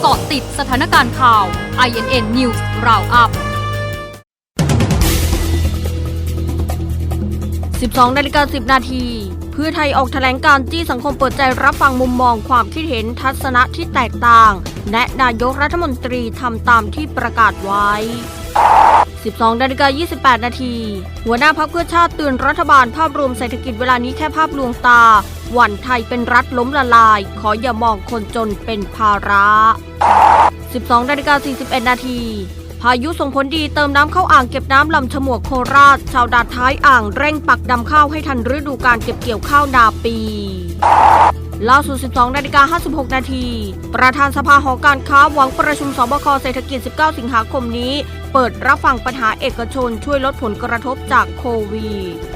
เกาะติดสถานการณ์ข่าว INN News Roundup 12นาฬิกา10 นาที เพื่อไทยออกแถลงการจี้สังคมเปิดใจรับฟังมุมมองความคิดเห็นทัศนะที่แตกต่าง และนายกรัฐมนตรีทำตามที่ประกาศไว้ 12นาฬิกา28 นาที หัวหน้าพักเพื่อชาติเตือนรัฐบาลภาพรวมเศรษฐกิจเวลานี้แค่ภาพลวงตา หวันไทยเป็นรัฐล้มละลาย ขออย่ามองคนจนเป็นภาระ 12นาฬิกา41 นาทีพายุส่งผลดีเติมน้ำเข้าอ่างเก็บน้ำลำฉมวกโคราช ชาวดาดท้ายอ่างเร่งปักดำข้าวให้ทันฤดูการเก็บเกี่ยวข้าวนาปีล่าสุด 12 นาฬิกา 56 นาที ประธานสภาหอการค้าหวังประชุมสบคเศรษฐกิจ 19 สิงหาคมนี้ เปิดรับฟังปัญหาเอกชนช่วยลดผลกระทบจากโควิด